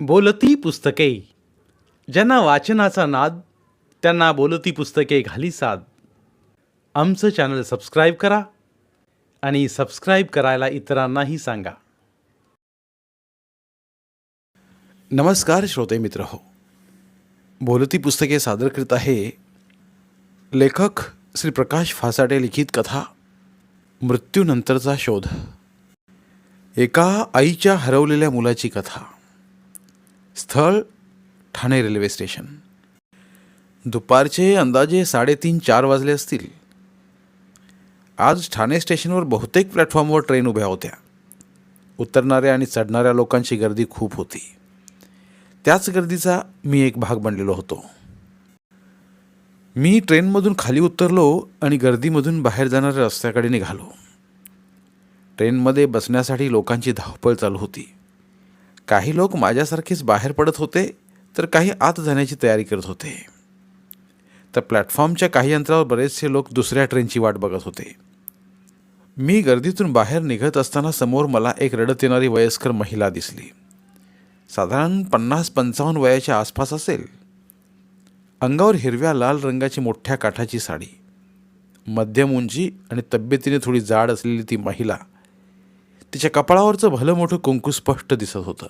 बोलती पुस्तके. ज्यांना वाचनाचा नाद त्यांना बोलती पुस्तके घाली साद. आमचं चॅनल सबस्क्राईब करा आणि सबस्क्राईब करायला इतरांनाही सांगा. नमस्कार श्रोते मित्र हो. बोलती पुस्तके सादर करीत आहे लेखक श्री प्रकाश फासाटे लिखित कथा मृत्यूनंतरचा शोध. एका आईच्या हरवलेल्या मुलाची कथा. स्थळ ठाणे रेल्वे स्टेशन. दुपारचे अंदाजे साडेतीन चार वाजले असतील. आज ठाणे स्टेशनवर बहुतेक प्लॅटफॉर्मवर ट्रेन उभ्या होत्या. उतरणाऱ्या आणि चढणाऱ्या लोकांची गर्दी खूप होती. त्याच गर्दीचा मी एक भाग बनलेलो होतो. मी ट्रेनमधून खाली उतरलो आणि गर्दीमधून बाहेर जाणाऱ्या रस्त्याकडे निघालो. ट्रेनमध्ये बसण्यासाठी लोकांची धावपळ चालू होती. काही लोक माझ्यासारखेच बाहेर पडत होते तर काही आत जाण्याची तयारी करत होते. तर प्लॅटफॉर्मच्या काही अंतरावर बरेचसे लोक दुसऱ्या ट्रेनची वाट बघत होते. मी गर्दीतून बाहेर निघत असताना समोर मला एक रडत येणारी वयस्कर महिला दिसली. साधारण पन्नास पंचावन्न वयाच्या आसपास असेल. अंगावर हिरव्या लाल रंगाची मोठ्या काठाची साडी. मध्यम उंची आणि तब्येतीने थोडी जाड असलेली ती महिला तिच्या कपाळावरचं भलं मोठं कुंकू स्पष्ट दिसत होतं.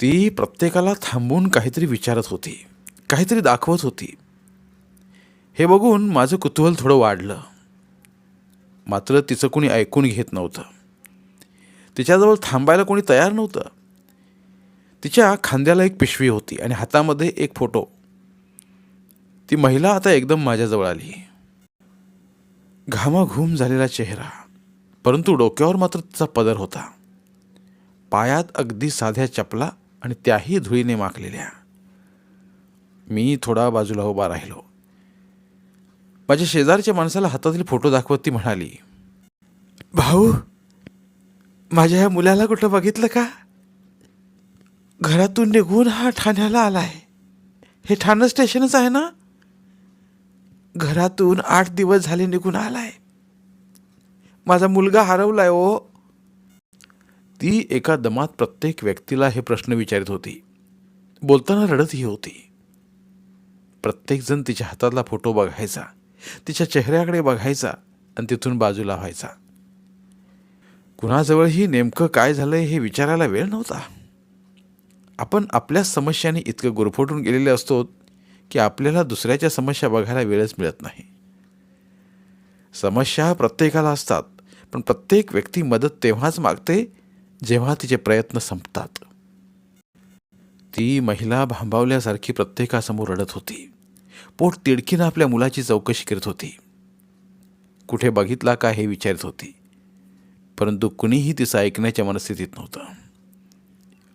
ती प्रत्येकाला थांबून काहीतरी विचारत होती काहीतरी दाखवत होती. हे बघून माझं कुतूहल थोडं वाढलं. मात्र तिचं कोणी ऐकून घेत नव्हतं. तिच्याजवळ थांबायला कोणी तयार नव्हतं. तिच्या खांद्याला एक पिशवी होती आणि हातामध्ये एक फोटो. ती महिला आता एकदम माझ्याजवळ आली. घामाघूम झालेला चेहरा. परंतु डोक्यावर मात्र तिचा पदर होता. पायात अगदी साध्या चपला आणि त्याही धुळीने माखलेल्या. मी थोडा बाजूला उभा राहिलो. माझ्या शेजारच्या माणसाला हातातील फोटो दाखवत ती म्हणाली भाऊ माझ्या ह्या मुलाला कुठं बघितलं का? घरातून निघून हा ठाण्याला आलाय. हे ठाणं स्टेशनच आहे ना? घरातून आठ दिवस झाले निघून आलाय. माझा मुलगा हरवलाय ओ ती एका दमात प्रत्येक व्यक्तीला हे प्रश्न विचारित होती. बोलताना रडतही होती. प्रत्येकजण तिच्या हातातला फोटो बघायचा तिच्या चेहऱ्याकडे बघायचा आणि तिथून बाजूला व्हायचा. कुणाजवळही नेमकं काय झालंय हे विचारायला वेळ नव्हता. आपण आपल्याच समस्याने इतकं गुरफटून गेलेले असतो की आपल्याला दुसऱ्याच्या समस्या बघायला वेळच मिळत नाही. समस्या प्रत्येकाला असतात. पण प्रत्येक व्यक्ती मदत तेव्हाच मागते जेव्हा तिचे प्रयत्न संपतात. ती महिला भांबावल्यासारखी प्रत्येकासमोर रडत होती. पोट तिडकीनं आपल्या मुलाची चौकशी करत होती. कुठे बघितला का हे विचारत होती. परंतु कुणीही तिचं ऐकण्याच्या मनस्थितीत नव्हतं.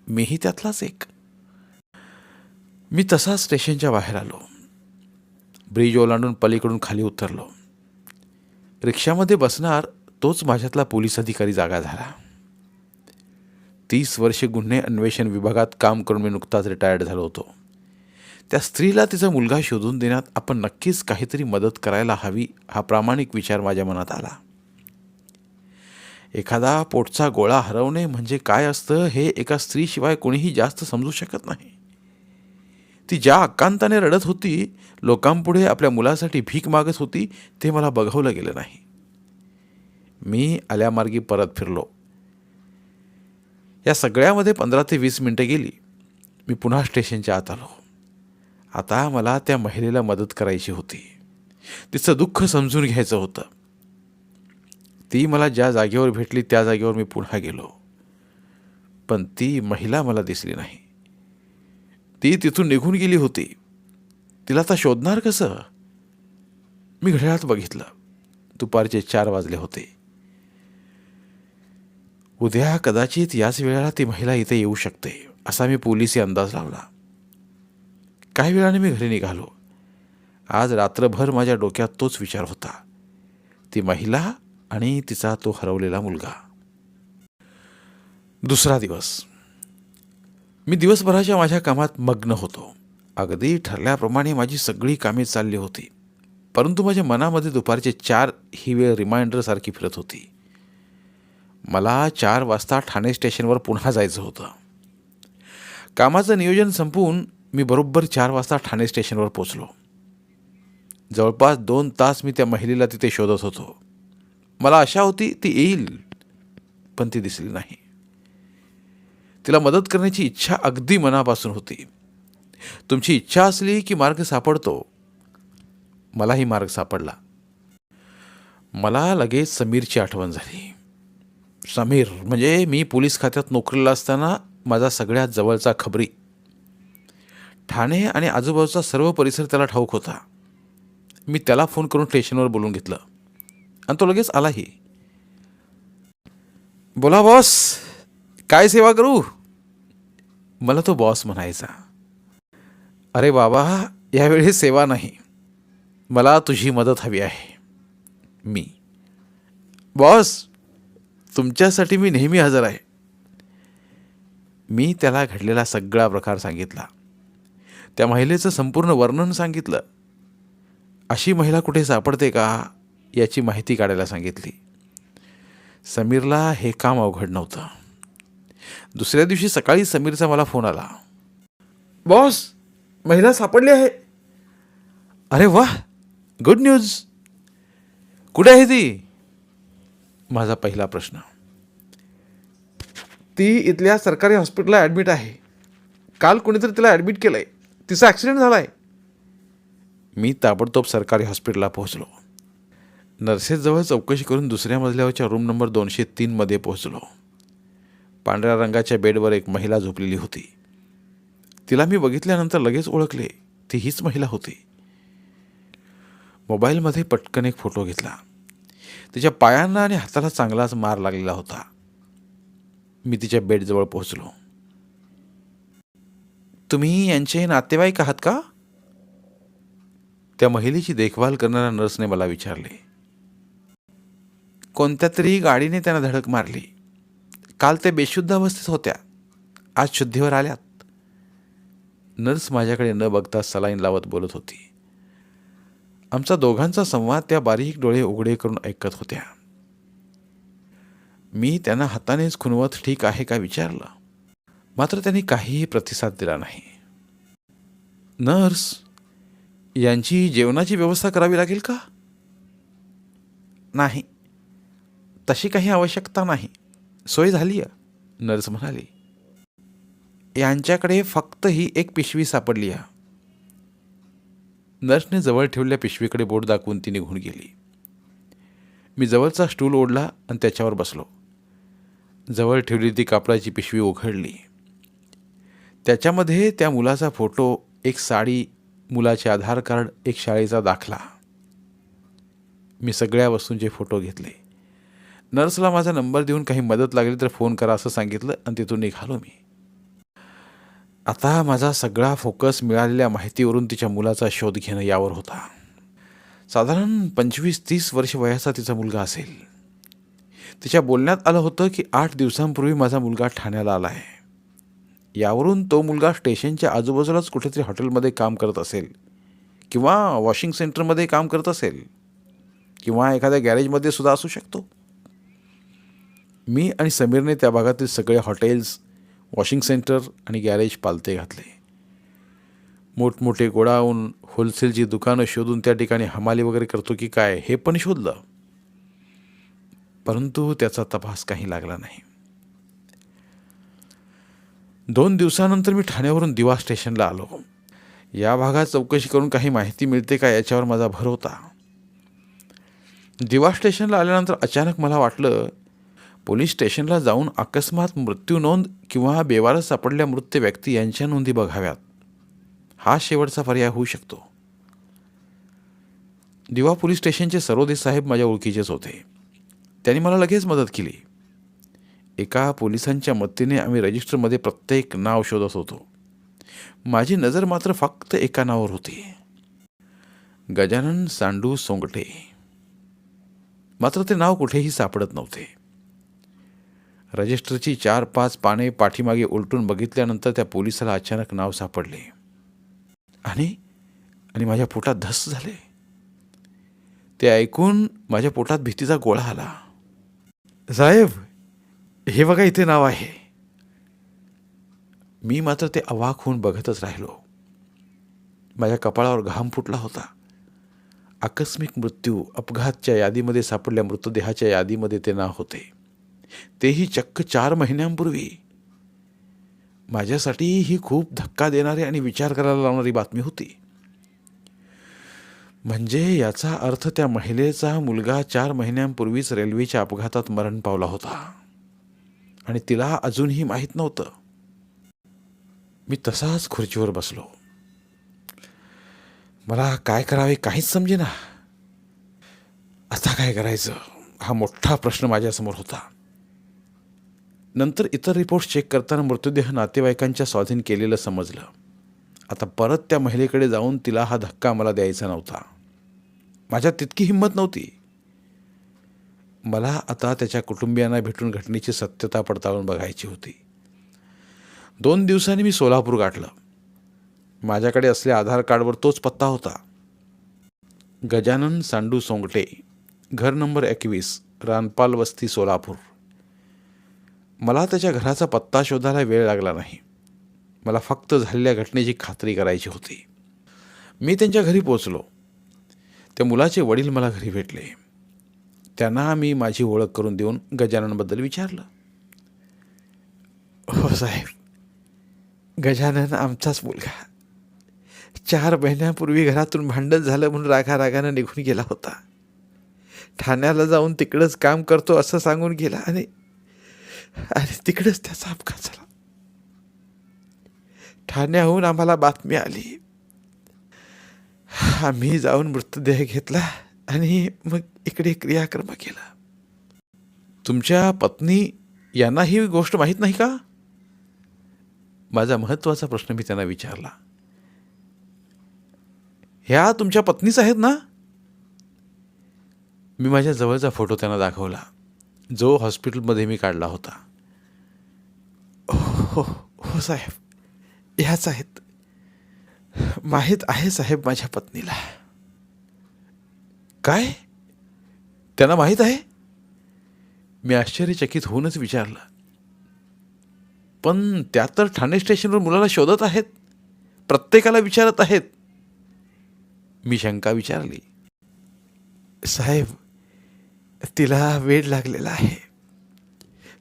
मीही त्यातलाच एक. मी तसा स्टेशनच्या बाहेर आलो. ब्रिज ओलांडून पलीकडून खाली उतरलो. रिक्षामध्ये बसणार तोच माझ्यातला पोलीस अधिकारी जागा झाला. तीस वर्षे गुन्हे अन्वेषण विभागात काम करून मी नुकताच रिटायर्ड झालो होतो. त्या स्त्रीला तिचा मुलगा शोधून देण्यात आपण नक्कीच काहीतरी मदत करायला हवी हा प्रामाणिक विचार माझ्या मनात आला. एखादा पोटचा गोळा हरवणे म्हणजे काय असतं हे एका स्त्रीशिवाय कोणीही जास्त समजू शकत नाही. ती ज्या अकांताने रडत होती लोकांपुढे आपल्या मुलासाठी भीक मागत होती ते मला बघवलं गेलं नाही. मी आल्यामार्गी परत फिरलो. या सगळ्यामध्ये पंधरा ते वीस मिनटं गेली. मी पुन्हा स्टेशनच्या आत आलो. आता मला त्या महिलेला मदत करायची होती. तिचं दुःख समजून घ्यायचं होतं. ती मला ज्या जागेवर भेटली त्या जागेवर मी पुन्हा गेलो. पण ती महिला मला दिसली नाही. ती तिथून निघून गेली होती. तिला आता शोधणार कसं? मी घड्याळात बघितलं. दुपारचे चार वाजले होते. उद्या कदाचित याच वेळेला ती महिला इथे येऊ शकते असा मी पोलिसी अंदाज लावला. काही वेळाने मी घरी निघालो. आज रात्रभर माझ्या डोक्यात तोच विचार होता. ती महिला आणि तिचा तो हरवलेला मुलगा. दुसरा दिवस. मी दिवसभराच्या माझ्या कामात मग्न होतो. अगदी ठरल्याप्रमाणे माझी सगळी कामे चालली होती. परंतु माझ्या मनामध्ये दुपारचे चार ही वेळ रिमाइंडरसारखी फिरत होती. मला चार वाजता ठाणे स्टेशनवर पुन्हा जायचं होतं. कामाचं नियोजन संपवून मी बरोबर चार वाजता ठाणे स्टेशनवर पोचलो जवळपास दोन तास मी त्या महिलेला तिथे शोधत होतो. मला आशा होती ती येईल पण ती दिसली नाही. तिला मदत करण्याची इच्छा अगदी मनापासून होती. तुमची इच्छा असली की मार्ग सापडतो. मलाही मार्ग सापडला. मला लगेच समीरची आठवण झाली. समीर म्हणजे मी पोलीस खात्यात नोकरीला असताना माझा सगळ्यात जवळचा खबरी. ठाणे आणि आजूबाजूचा सर्व परिसर त्याला ठाऊक होता. मी त्याला फोन करून स्टेशनवर बोलून घेतलं. आणि तो लगेच आलाही. बोला बॉस काय सेवा करू? मला तो बॉस म्हणायचा. अरे बाबा यावेळी सेवा नाही. मला तुझी मदत हवी आहे. मी. बॉस तुमच्यासाठी मी नेहमी हजर आहे. मी त्याला घडलेला सगळा प्रकार सांगितला. त्या महिलेचं संपूर्ण वर्णन सांगितलं. अशी महिला कुठे सापडते का याची माहिती काढायला सांगितली. समीरला हे काम अवघड नव्हतं. दुसऱ्या दिवशी सकाळी समीरचा मला फोन आला. बॉस महिला सापडली आहे. अरे वा गुड न्यूज. कुठे आहे ती? माझा पहिला प्रश्न. ती इथल्या सरकारी हॉस्पिटलला ॲडमिट आहे. काल कोणीतरी तिला ॲडमिट केलं आहे तिचा ॲक्सिडेंट झाला आहे मी ताबडतोब सरकारी हॉस्पिटलला पोहोचलो. नर्सेसजवळ चौकशी करून दुसऱ्या मजल्यावरच्या रूम नंबर दोनशे तीनमध्ये पोहोचलो. पांढऱ्या रंगाच्या बेडवर एक महिला झोपलेली होती. तिला मी बघितल्यानंतर लगेच ओळखले. ती हीच महिला होती. मोबाईलमध्ये पटकन एक फोटो घेतला. तिच्या पायांना आणि हाताला चांगलाच मार लागलेला होता. मी तिच्या बेडजवळ पोहोचलो. तुम्ही यांचे नातेवाईक आहात का? त्या महिलेची देखभाल करणाऱ्या नर्सने मला विचारले. कोणत्या तरी गाडीने त्यांना धडक मारली. काल ते बेशुद्ध अवस्थेत होत्या. आज शुद्धीवर आल्यात. नर्स माझ्याकडे न बघता सलाईन लावत बोलत होती. आमचा दोघांचा संवाद त्या बारीक डोळे उघडे करून ऐकत होत्या. मी त्यांना हातानेच खुनवत ठीक आहे का विचारलं. मात्र त्यांनी काहीही प्रतिसाद दिला नाही. नर्स यांची जेवणाची व्यवस्था करावी लागेल का? नाही. तशी काही आवश्यकता नाही. सोय झाली आहे नर्स म्हणाली. यांच्याकडे फक्त ही एक पिशवी सापडली आहे. नर्सने जवळ ठेवलेल्या पिशवीकडे बोट दाखवून ती निघून गेली. मी जवळचा स्टूल ओढला आणि त्याच्यावर बसलो. जवळ ठेवली ती कापडाची पिशवी उघडली. त्याच्यामध्ये त्या मुलाचा फोटो एक साडी मुलाचे आधार कार्ड एक शाळेचा दाखला. मी सगळ्या वस्तूंचे फोटो घेतले. नर्सला माझा नंबर देऊन काही मदत लागली तर फोन करा असं सांगितलं आणि तिथून निघालो मी. आता माझा सगळा फोकस मिळालेल्या माहितीवरून तिच्या मुलाचा शोध घेणं यावर होता. साधारण पंचवीस तीस वर्ष वयाचा तिचा मुलगा असेल. तिच्या बोलण्यात आलं होतं की आठ दिवसांपूर्वी माझा मुलगा ठाण्याला आला आहे यावरून तो मुलगा स्टेशनच्या आजूबाजूलाच कुठेतरी हॉटेलमध्ये काम करत असेल किंवा वॉशिंग सेंटरमध्ये काम करत असेल किंवा एखाद्या गॅरेजमध्ये सुद्धा असू शकतो. मी आणि समीरने त्या भागातील सगळे हॉटेल्स वॉशिंग सेंटर आणि गॅरेज पालते घातले. मोठमोठे गोडाऊन होलसेलची दुकानं शोधून त्या ठिकाणी हमाली वगैरे करतो की काय हे पण शोधलं. परंतु त्याचा तपास काही लागला नाही. दोन दिवसानंतर मी ठाण्यावरून दिवा स्टेशनला आलो. या भागात चौकशी करून काही माहिती मिळते का याच्यावर माझा भर होता. दिवा स्टेशनला आल्यानंतर अचानक मला वाटलं पोलीस स्टेशनला जाऊन अकस्मात मृत्यू नोंद किंवा बेवारस सापडल्या मृत व्यक्ती यांच्या नोंदी बघाव्यात. हा शेवटचा पर्याय होऊ शकतो. दिवा पोलीस स्टेशनचे सरोदे साहेब माझ्या ओळखीचेच होते. त्यांनी मला लगेच मदत केली. एका पोलिसांच्या मदतीने आम्ही रजिस्टरमध्ये प्रत्येक नाव शोधत होतो. माझी नजर मात्र फक्त एका नावावर होती. गजानन सांडू सोंगटे. मात्र ते नाव कुठेही सापडत नव्हते. रजिस्टरची चार पाच पाने पाठीमागे उलटून बघितल्यानंतर त्या पोलिसाला अचानक नाव सापडले. आणि आणि माझ्या पोटात धस झाले. ते ऐकून माझ्या पोटात भीतीचा गोळा आला. साहेब हे बघा इथे नाव आहे. मी मात्र ते अवाक होऊन बघतच राहिलो. माझ्या कपाळावर घाम फुटला होता. आकस्मिक मृत्यू अपघातच्या यादीमध्ये सापडल्या मृतदेहाच्या यादीमध्ये ते नाव होते. तेही चक्क चार महिन्यांपूर्वी. माझ्यासाठी ही खूप धक्का देणारी आणि विचार करायला लावणारी बातमी होती. म्हणजे याचा अर्थ त्या महिलेचा मुलगा चार महिन्यांपूर्वीच रेल्वेच्या अपघातात मरण पावला होता. आणि तिला अजूनही माहीत नव्हतं. मी तसाच खुर्चीवर बसलो. मला काय करावे काहीच समजेना. आता काय करायचं? हा मोठा प्रश्न माझ्यासमोर होता. नंतर इतर रिपोर्ट चेक करताना मृतदेह नातेवाईकांच्या स्वाधीन केलेलं समजलं. आता परत त्या महिलेकडे जाऊन तिला हा धक्का मला द्यायचा नव्हता. माझ्यात तितकी हिंमत नव्हती. मला आता त्याच्या कुटुंबियांना भेटून घटनेची सत्यता पडताळून बघायची होती. दोन दिवसांनी मी सोलापूर गाठलं. माझ्याकडे असल्या आधार कार्डवर तोच पत्ता होता. गजानन सांडू सोंगटे घर नंबर एकवीस रानपाल वस्ती सोलापूर. मला त्याच्या घराचा पत्ता शोधायला वेळ लागला नाही. मला फक्त झालेल्या घटनेची खात्री करायची होती. मी त्यांच्या घरी पोचलो त्या मुलाचे वडील मला घरी भेटले. त्यांना मी माझी ओळख करून देऊन गजाननबद्दल विचारलं. हो साहेब गजानन आमचाच मुलगा. चार महिन्यापूर्वी घरातून भांडण झालं म्हणून रागा रागानं निघून गेला होता. ठाण्याला जाऊन तिकडंच काम करतो असं सांगून गेला आणि आणि तिकडेच त्याचा अपघात झाला. ठाण्याहून आम्हाला बातमी आली. आम्ही जाऊन मृतदेह घेतला आणि मग इकडे क्रियाक्रम केला. तुमच्या पत्नी यांना ही गोष्ट माहीत नाही का? माझा महत्त्वाचा प्रश्न मी त्यांना विचारला. ह्या तुमच्या पत्नीच आहेत ना? मी माझ्या जवळचा फोटो त्यांना दाखवला. जो हॉस्पिटलमध्ये मी काढला होता. हो हो साहेब. ह्याच आहेत. माहीत आहे साहेब माझ्या पत्नीला. काय? त्यांना माहीत आहे? मी आश्चर्यचकित होऊनच विचारलं. पण त्या तर ठाणे स्टेशनवर मुलाला शोधत आहेत. प्रत्येकाला विचारत आहेत. मी शंका विचारली. साहेब तिला वेळ लागलेला आहे.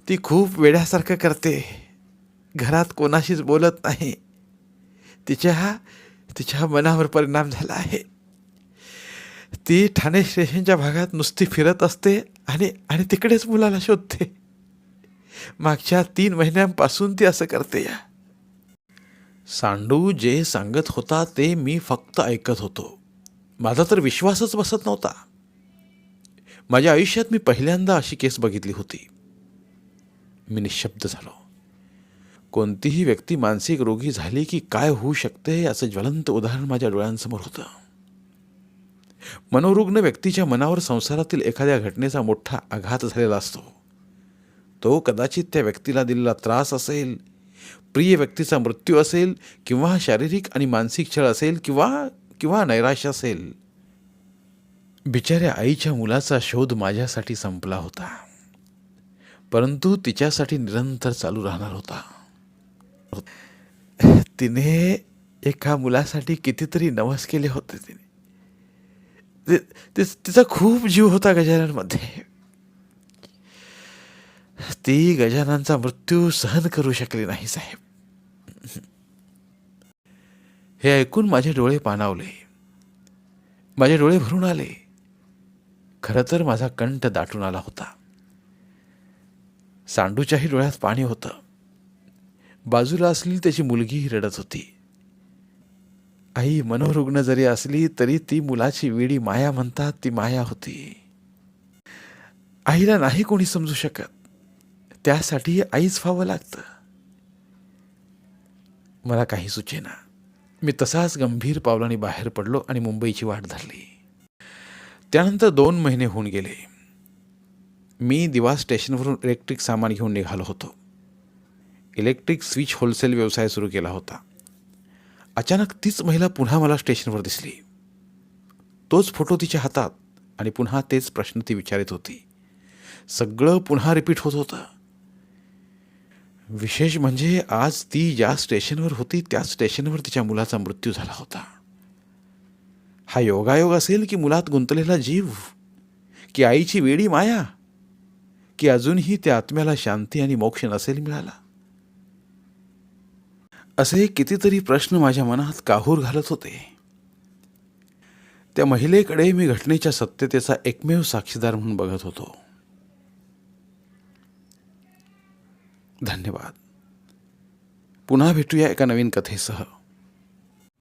ती खूप वेड्यासारखं करते. घरात कोणाशीच बोलत नाही. तिच्या तिच्या मनावर परिणाम झाला आहे. ती ठाणे स्टेशनच्या भागात नुसती फिरत असते आणि आणि तिकडेच मुलाला शोधते. मागच्या तीन महिन्यांपासून ती असं करते. या सांडू जे सांगत होता ते मी फक्त ऐकत होतो. माझा तर विश्वासच बसत नव्हता. माझ्या आयुष्यात मी पहिल्यांदा अशी केस बघितली होती. मी निशब्द झालो. कोणतीही व्यक्ती मानसिक रोगी झाली की काय होऊ शकते याचं ज्वलंत उदाहरण माझ्या डोळ्यांसमोर होतं. मनोरुग्ण व्यक्तीच्या मनावर संसारातील एखाद्या घटनेचा मोठा आघात झालेला असतो. तो कदाचित त्या व्यक्तीला दिलेला त्रास असेल प्रिय व्यक्तीचा मृत्यू असेल किंवा शारीरिक आणि मानसिक छळ असेल किंवा किंवा नैराश्य असेल. बिचाऱ्या आईच्या मुलाचा शोध माझ्यासाठी संपला होता. परंतु तिच्यासाठी निरंतर चालू राहणार होता. तिने एका मुलासाठी कितीतरी नवस केले होते तिने. तिचा खूप जीव होता गजाननमध्ये. ती गजाननचा मृत्यू सहन करू शकली नाही साहेब. हे ऐकून माझे डोळे पाणावले. माझे डोळे भरून आले. खरं तर माझा कंठ दाटून आला होता. सांडूच्याही डोळ्यात पाणी होतं. बाजूला असलेली त्याची मुलगीही रडत होती. आई मनोरुग्ण जरी असली तरी ती मुलाची वेडी माया म्हणतात ती माया होती. आईला नाही कोणी समजू शकत. त्यासाठी आईच व्हावं लागतं. मला काही सुचेना. मी तसाच गंभीर पावलांनी बाहेर पडलो आणि मुंबईची वाट धरली. त्यानंतर दोन महिने होऊन गेले. मी दिवा स्टेशनवरून इलेक्ट्रिक सामान घेऊन निघालो होतो. इलेक्ट्रिक स्विच होलसेल व्यवसाय सुरू केला होता. अचानक तीच महिला पुन्हा मला स्टेशनवर दिसली. तोच फोटो तिच्या हातात आणि पुन्हा तेच प्रश्न ती विचारित होती. सगळं पुन्हा रिपीट होत होतं. विशेष म्हणजे आज ती ज्या स्टेशनवर होती त्या स्टेशनवर तिच्या मुलाचा मृत्यू झाला होता. हा योगायोग असेल की मुलात गुंतलेला जीव? की आईची वेडी माया? की अजूनही त्या आत्म्याला शांती आणि मोक्ष नसेल मिळाला? असे कितीतरी प्रश्न माझ्या मनात काहूर घालत होते. त्या महिलेकडे मी घटनेच्या सत्यतेचा एकमेव साक्षीदार म्हणून बघत होतो. धन्यवाद. पुन्हा भेटूया एका नवीन कथेसह.